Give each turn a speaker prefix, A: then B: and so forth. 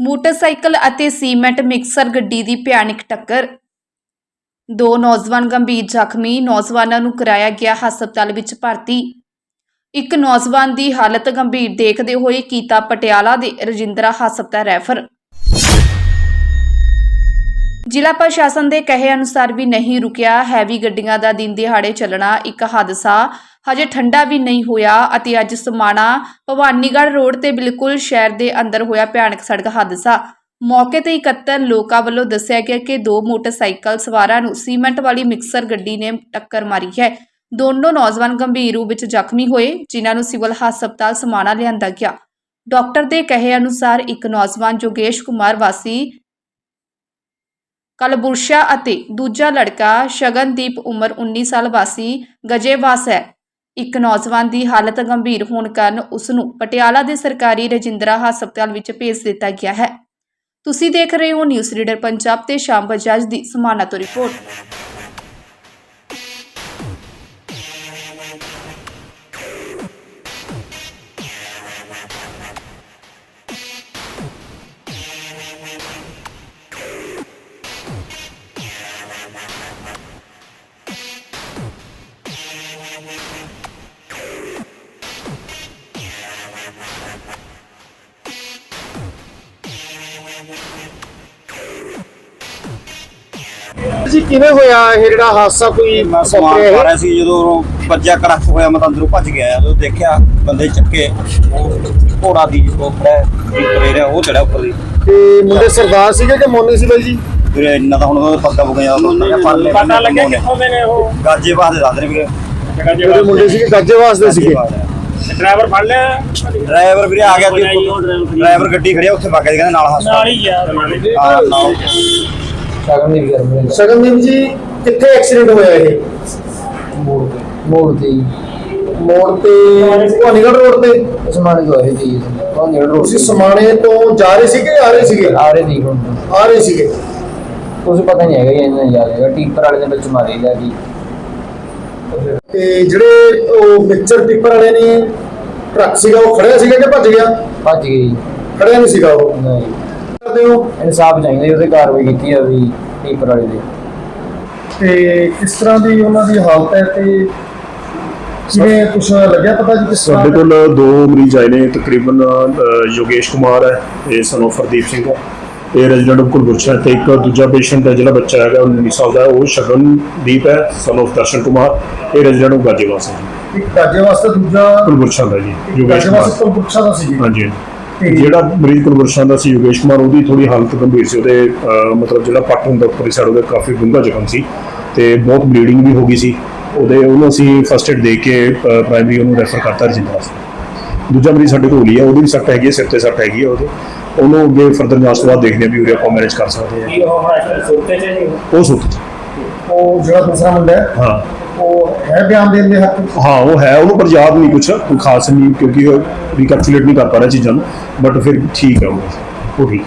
A: Motorcycle ਅਤੇ cement mixer ਗੱਡੀ ਦੀ ਭਿਆਨਕ ਟੱਕਰ। ਦੋ ਨੌਜਵਾਨ ਗੰਭੀਰ ਜ਼ਖਮੀ ਨੌਜਵਾਨਾਂ ਨੂੰ ਕਰਾਇਆ ਗਿਆ ਹਸਪਤਾਲ ਵਿੱਚ ਭਰਤੀ। ਇੱਕ ਨੌਜਵਾਨ ਦੀ ਹਾਲਤ ਗੰਭੀਰ ਦੇਖਦੇ ਹੋਏ ਕੀਤਾ ਪਟਿਆਲਾ ਦੇ ਰਜਿੰਦਰਾ ਹਸਪਤਾਲ ਰੈਫਰ। ਜ਼ਿਲ੍ਹਾ ਪ੍ਰਸ਼ਾਸਨ ਦੇ ਕਹੇ ਅਨੁਸਾਰ ਵੀ ਨਹੀਂ ਰੁਕਿਆ। ਹੈਵੀ ਗੱਡੀਆਂ ਦਾ ਦਿਨ ਦਿਹਾੜੇ ਚੱਲਣਾ ਇੱਕ ਹਾਦਸਾ ਹਜੇ ਠੰਡਾ ਵੀ ਨਹੀਂ ਹੋਇਆ ਅਤੇ ਅੱਜ ਸਮਾਣਾ ਭਵਾਨੀਗੜ੍ਹ ਰੋਡ ਤੇ ਬਿਲਕੁਲ ਸ਼ਹਿਰ ਦੇ ਅੰਦਰ ਹੋਇਆ ਭਿਆਨਕ ਸੜਕ ਹਾਦਸਾ। ਮੌਕੇ ਤੇ ਇਕੱਤਰ ਲੋਕਾਂ ਵੱਲੋਂ ਦੱਸਿਆ ਗਿਆ ਕਿ ਦੋ ਮੋਟਰਸਾਈਕਲ ਸਵਾਰਾਂ ਨੂੰ ਸੀਮੈਂਟ ਵਾਲੀ ਮਿਕਸਰ ਗੱਡੀ ਨੇ ਟੱਕਰ ਮਾਰੀ ਹੈ। ਦੋਨੋਂ ਨੌਜਵਾਨ ਗੰਭੀਰ ਰੂਪ ਵਿੱਚ ਜ਼ਖਮੀ ਹੋਏ, ਜਿਨ੍ਹਾਂ ਨੂੰ ਸਿਵਲ ਹਸਪਤਾਲ ਸਮਾਣਾ ਲਿਆਂਦਾ ਗਿਆ। ਡਾਕਟਰ ਦੇ ਕਹੇ ਅਨੁਸਾਰ ਇੱਕ ਨੌਜਵਾਨ ਜੋਗੇਸ਼ ਕੁਮਾਰ ਵਾਸੀ, ਕਲਬੁਰਸ਼ਾ ਅਤੇ ਦੂਜਾ ਲੜਕਾ ਸ਼ਗਨਦੀਪ ਉਮਰ 19 ਸਾਲ ਵਾਸੀ ਗਜੇਵਾਸ ਹੈ। ਇੱਕ ਨੌਜਵਾਨ ਦੀ ਹਾਲਤ ਗੰਭੀਰ ਹੋਣ ਕਾਰਨ ਉਸ ਨੂੰ ਪਟਿਆਲਾ ਦੇ ਸਰਕਾਰੀ ਰਜਿੰਦਰਾ ਹਸਪਤਾਲ ਵਿੱਚ ਭੇਜ ਦਿੱਤਾ ਗਿਆ ਹੈ। ਤੁਸੀਂ ਦੇਖ ਰਹੇ ਹੋ ਨਿਊਜ਼ ਰੀਡਰ ਪੰਜਾਬ ਤੇ ਸ਼ਾਮ ਬਜਾਜ ਦੀ ਸਮਾਨਾ ਤੋਂ ਰਿਪੋਰਟ।
B: ਜੀ ਕਿਵੇਂ ਹੋਇਆ ਇਹ ਜਿਹੜਾ ਹਾਦਸਾ ਕੋਈ
C: ਮੈਂ ਸਮਾਨ
B: ਵਾਪਰਿਆ ਇਹ?
C: ਰਿਹਾ ਸੀ ਜਦੋਂ ਵੱਜਿਆ ਕੜਕ ਹੋਇਆ ਮੈਂ ਤਾਂ ਅੰਦਰੋਂ ਭੱਜ ਗਿਆ ਜਦੋਂ ਦੇਖਿਆ ਬੰਦੇ ਚੱਕੇ ਘੋੜਾ ਦੀ ਉਹ ਖੜਾ ਉੱਪਰ ਰਿਹਾ ਉਹ ਚੜਿਆ ਉੱਪਰ ਦੀ।
B: ਤੇ ਮੁੰਡੇ ਸਰਦਾਰ ਸੀਗੇ ਕਿ ਮੋਨੀ ਸੀ ਬਾਈ ਜੀ?
C: ਫਿਰ ਇੰਨਾ ਤਾਂ ਹੁਣ ਉਹਦਾ ਪੱਕਾ ਹੋ ਗਿਆ
D: ਪਤਾ ਲੱਗਿਆ ਕਿੱਥੋਂ ਦੇ ਨੇ ਉਹ?
C: ਗਾਜੇ ਬਾਦ ਦੇ ਦੱਸ ਰਹੇ ਵੀਰੇ।
B: ਜਿਹੜੇ ਮੁੰਡੇ ਸੀਗੇ ਗੱਜੇਵਾਸ ਦੇ ਸੀਗੇ।
D: ਡਰਾਈਵਰ ਫੜ ਲਿਆ?
C: ਡਰਾਈਵਰ ਵੀਰੇ ਆ ਗਿਆ ਸੀ ਡਰਾਈਵਰ ਗੱਡੀ ਖੜਿਆ ਉੱਥੇ ਵਗ ਗਿਆ ਕਹਿੰਦਾ ਨਾਲ
D: ਨਾਲ
C: ਹਸਪਤਾਲ
D: ਹੀ ਗਿਆ
C: ਹਾਂ ਨਾਲ।
B: ਸ਼ਗਨਦੀਪ ਜੀ ਕਿੱਥੇ ਐਕਸੀਡੈਂਟ ਹੋਇਆ ਇਹ?
E: ਮੋੜ ਤੇ। ਹੀ।
B: ਮੋੜ ਤੇ ਭਵਾਨੀਗੜ੍ਹ ਰੋਡ ਤੇ?
E: ਸਮਾਨੇ ਤੋਂ ਆਏ ਸੀ ਉਹ ਨਿਕਲ ਰੋਡ
B: ਤੁਸੀਂ ਸਮਾਣੇ ਤੋਂ ਜਾ ਰਹੇ ਸੀਗੇ ਆ ਰਹੇ ਸੀਗੇ?
E: ਆ ਰਹੇ ਨਹੀਂ ਹੁਣ
B: ਆ ਰਹੇ ਸੀਗੇ।
E: ਕੁਝ ਪਤਾ ਨਹੀਂ ਹੈਗਾ ਕਿ ਇਹਨਾਂ ਨੇ ਜਾਏਗਾ ਟੀਪਰ ਵਾਲੇ ਨੇ ਵਿੱਚ ਮਾਰੀ ਜਾ ਕੀ।
B: ਤੇ ਜਿਹੜੇ ਉਹ ਮਿਕਸਚਰ ਟਿੱਪਰ ਵਾਲੇ ਨੇ ਟਰੱਕ ਸੀਗਾ ਉਹ ਖੜਿਆ ਸੀਗਾ ਕਿ ਭੱਜ ਗਿਆ?
E: ਭੱਜ ਗਈ
B: ਖੜਿਆ ਨਹੀਂ ਸੀਗਾ ਉਹ?
E: ਨਹੀਂ।
B: ਕਰਦੇ ਹੋ?
E: ਇਨਸਾਫ ਚਾਹੀਦਾ ਉਹਦੇ ਕਾਰਵਾਈ ਕੀਤੀ ਆ ਵੀ ਟੀਪਰ ਵਾਲੇ ਦੇ।
B: ਤੇ ਕਿਸ ਤਰ੍ਹਾਂ ਦੀ ਉਹਨਾਂ ਦੀ ਹਾਲਤ ਹੈ ਤੇ ਕਿਵੇਂ ਕੁਝ ਲੱਗਿਆ ਪਤਾ ਜੀ ਕਿਸ ਤਰ੍ਹਾਂ
F: ਸਾਡੇ ਕੋਲ ਦੋ? ਮਰੀਜ਼ ਆਏ ਨੇ ਤਕਰੀਬਨ ਅ, ਯੋਗੇਸ਼ ਕੁਮਾਰ ਹੈ ਇਹ ਸਨ of ਹਰਦੀਪ ਸਿੰਘ ਹੈ। ਇਹ ਰੈਜ਼ੀਡੈਂਟ ਆਫ ਕੁਲਬੁਰਸ਼ਾ ਤੇ ਇੱਕ ਦੂਜਾ ਪੇਸ਼ੈਂਟ ਹੈ ਜਿਹੜਾ ਬੱਚਾ ਹੈਗਾ ਉਹ 19 ਸਾਲ ਦਾ ਹੈ, ਉਹ ਸ਼ਗਨਦੀਪ ਹੈ ਸਨ ਦਰਸ਼ਨ ਕੁਮਾਰ ਇਹ ਰੈਜ਼ੀਡੈਂਟ ਗਾਜੀਵਾਸ ਹੈ ਜੀ
B: ਇੱਕ ਗਾਜੇ ਵਾਸਤੇ ਦੂਜਾ
F: ਕੁਲਬੁਰਸ਼ਾ ਦਾ ਜੀ ਯੋਗੇਸ਼
B: ਗਾਜੇ
F: ਕੁਮਾਰ
B: ਵਾਸਤੇ ਤੋਂ ਪੁੱਛਾ ਦਾ ਸੀ ਜੀ।
F: ਹਾਂਜੀ
B: ਤੇ
F: ਜਿਹੜਾ ਮਰੀਜ਼ ਕੁਲਬੁਰਸ਼ਾ ਦਾ ਸੀ ਯੋਗੇਸ਼ ਕੁਮਾਰ ਉਹਦੀ ਥੋੜੀ ਹਾਲਤ ਗੰਭੀਰ ਸੀ। ਉਹਦੇ ਮਤਲਬ ਜਿਹੜਾ ਪੱਟ ਹੁੰਦਾ ਉੱਪਰਲੀ ਸਾਈਡ ਉਹਦੇ ਕਾਫੀ ਡੂੰਘਾ ਜ਼ਖਮ ਸੀ ਤੇ ਬਹੁਤ ਬਲੀਡਿੰਗ ਵੀ ਹੋ ਗਈ ਸੀ। ਉਹਦੇ ਉਹਨੂੰ ਅਸੀਂ ਫਸਟ ਏਡ ਦੇ ਕੇ ਪ੍ਰਾਇਮਰੀ ਉਹਨੂੰ ਰੈਫਰ ਕਰਤਾ ਰਜਿੰਦਰਾ ਹਸਪਤਾਲ ਦੂਜਾ ਮਰੀਜ਼ ਸਾਡੇ ਕੋਲ ਹੀ ਆ ਉਹਦੀ ਵੀ ਸੱਟ ਹੈਗੀ ਸਿਰ ਤੇ ਸੱਟ ਹੈਗੀ ਉਹਦੇ। ਉਹਨੂੰ ਅੱਗੇ ਫਰਦਰ ਜਾਂਚ ਤੋਂ ਬਾਅਦ ਦੇਖਦੇ ਆ ਵੀ ਉਰੇ ਆਪਾਂ ਮੈਨੇਜ ਕਰ ਸਕਦੇ
D: ਉਹ ਸੁੱਤੇ ਚ
F: ਆ ਉਹ
B: ਉਹ ਜਿਹੜਾ ਦੂਸਰਾ ਮੁੰਡਾ ਹੈ?
F: ਹਾਂ।
B: ਉਹ ਹੈ ਬਿਆਨ ਦੇਣ ਦੇ ਹੱਕ?
F: ਹਾਂ, ਉਹ ਹੈ, ਉਹਨੂੰ ਪਰ ਯਾਦ ਨਹੀਂ ਕੁਛ, ਕੋਈ ਖਾਸ ਨਹੀਂ, ਕਿਉਂਕਿ ਉਹ ਰੀਕੈਪਚੁਲੇਟ ਨਹੀਂ ਕਰ ਪਾ ਰਿਹਾ ਚੀਜ਼ਾਂ ਨੂੰ ਬਟ ਫਿਰ ਠੀਕ ਹੈ ਉਹ। ਉਹ ਠੀਕ।